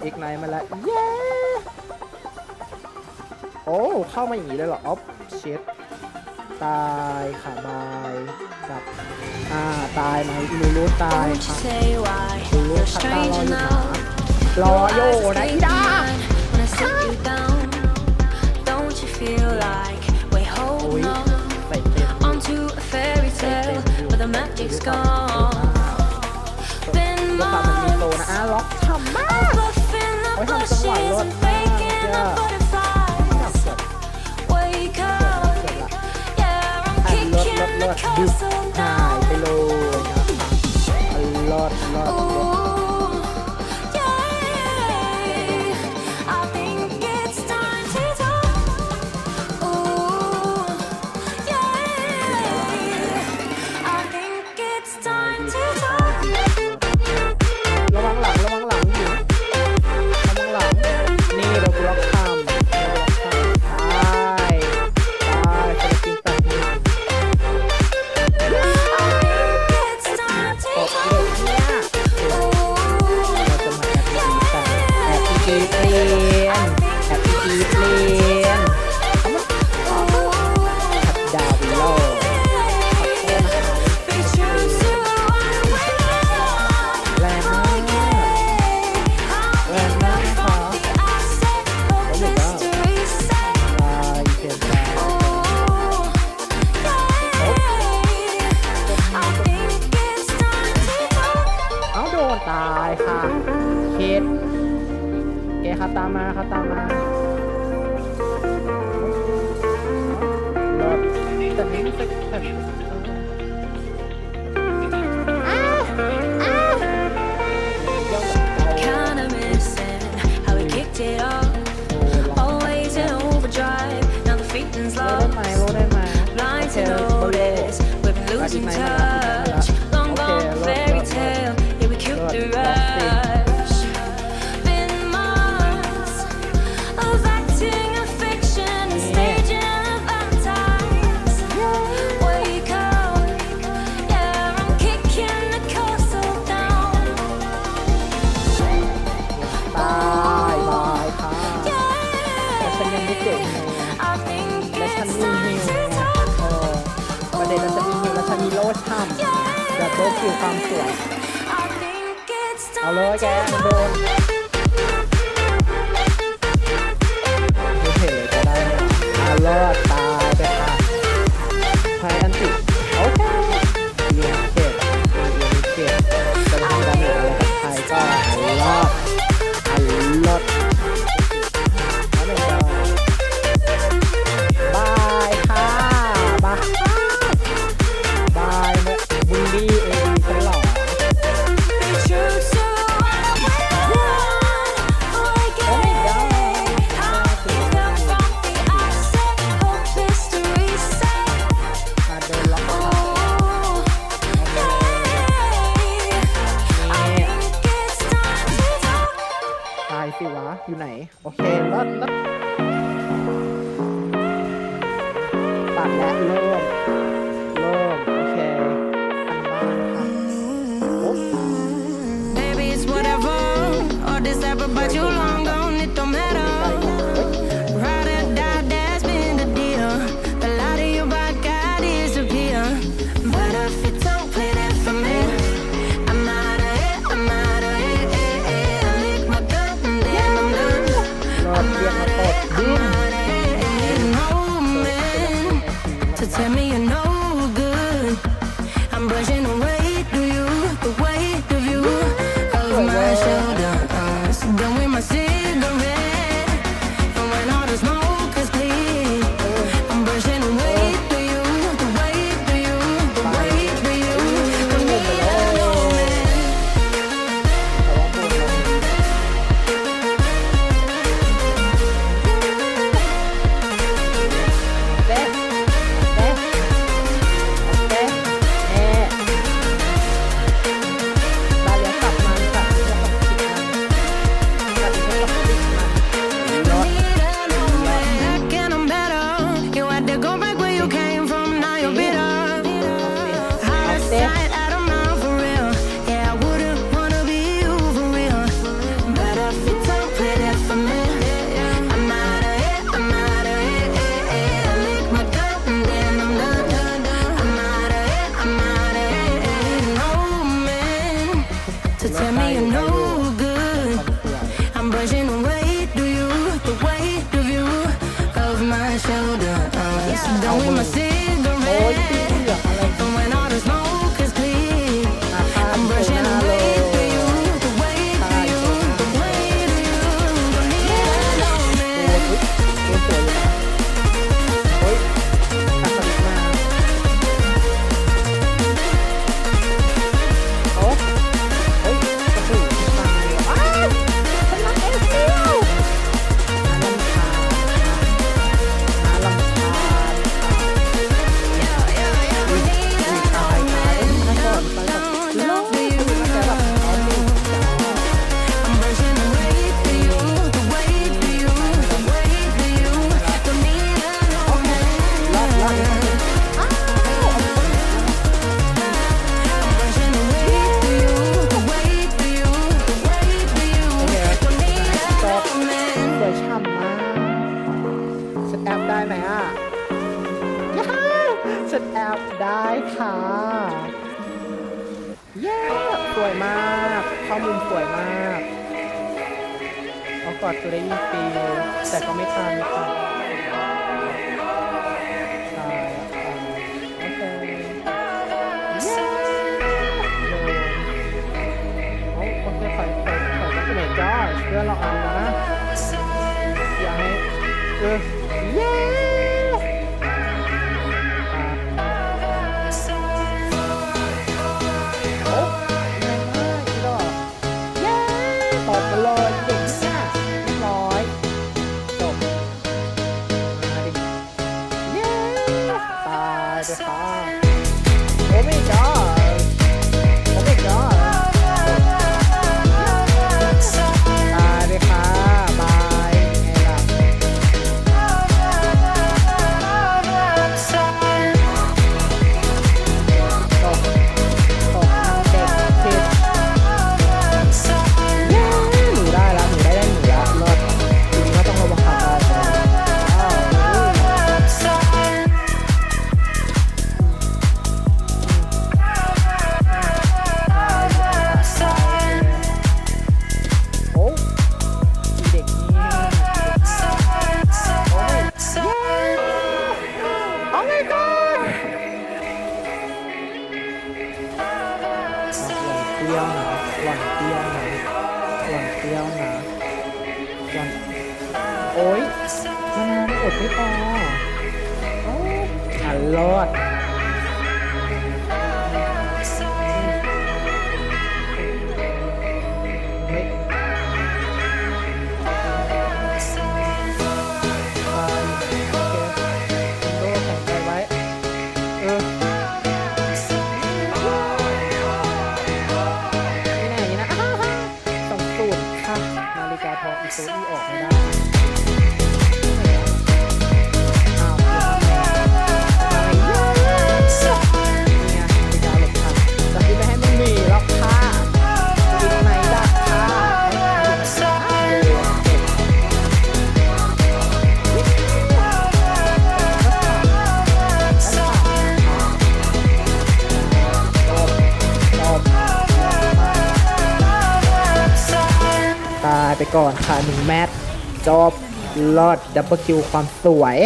เอกไนมาแล้วเย้โอ้เข้ามาอย่างนี้เลยเหรอออฟเช็ดตายค่ะบายกับอ่าตายไหมลูลูตายค่ะลูลูขัดตาลอยค่ะรอโยนะอีดา It's gone. ล็อกทำมากไว้ทำจังหวะรถมากเจ้าลดลดลดดึกหายไปเลยนะครับลดอดายค่ะเคสเกครับตามมาครัตามมาแต่ไม่มีสัก และฉันมีฮิวเออประเด็นเราจะมีฮิวและฉันมีโล่ช่ำแบบโบกิวความสวย เอาเลยแกมัโดนโอเคจะได้เอารอดตา อยู่ไหน โอเคแล้วปัดและเริ่ม Boom. no good. I'm brushing away, do you? The weight of you, of my shoulder. I'm done with my cigarette. เย้สวยมากข้อมุมสวยมากเอากอดตัวได้ยินปีแต่ก็ไม่ทันค่ะตายโอเคโอ้โอเคใใส่ใส่ก็เป็จ้าเพื่อนเราเอานะอยากให้เออเย้ Hello. พี่ปอโอ้อันรอด ก่อนค่ะหนึ่งแมตช์จบลอดดับเบิลคิวความสวย